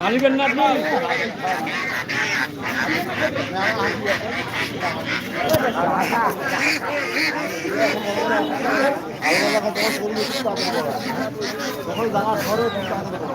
মালিকের না আপনি টাকা জমা করলে কি টাকা দেওয়া যখন জানা ধরে টাকা দেওয়া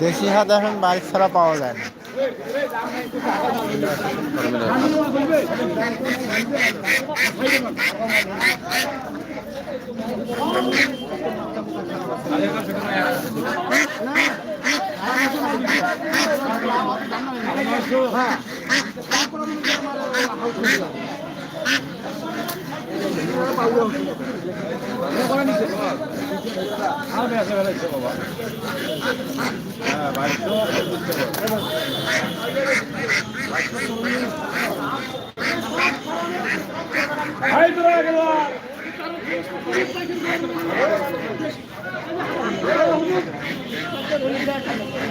দেশি হাত এখন বাইক ছাড়া পাওয়া যায় না। হাই তোরা গেল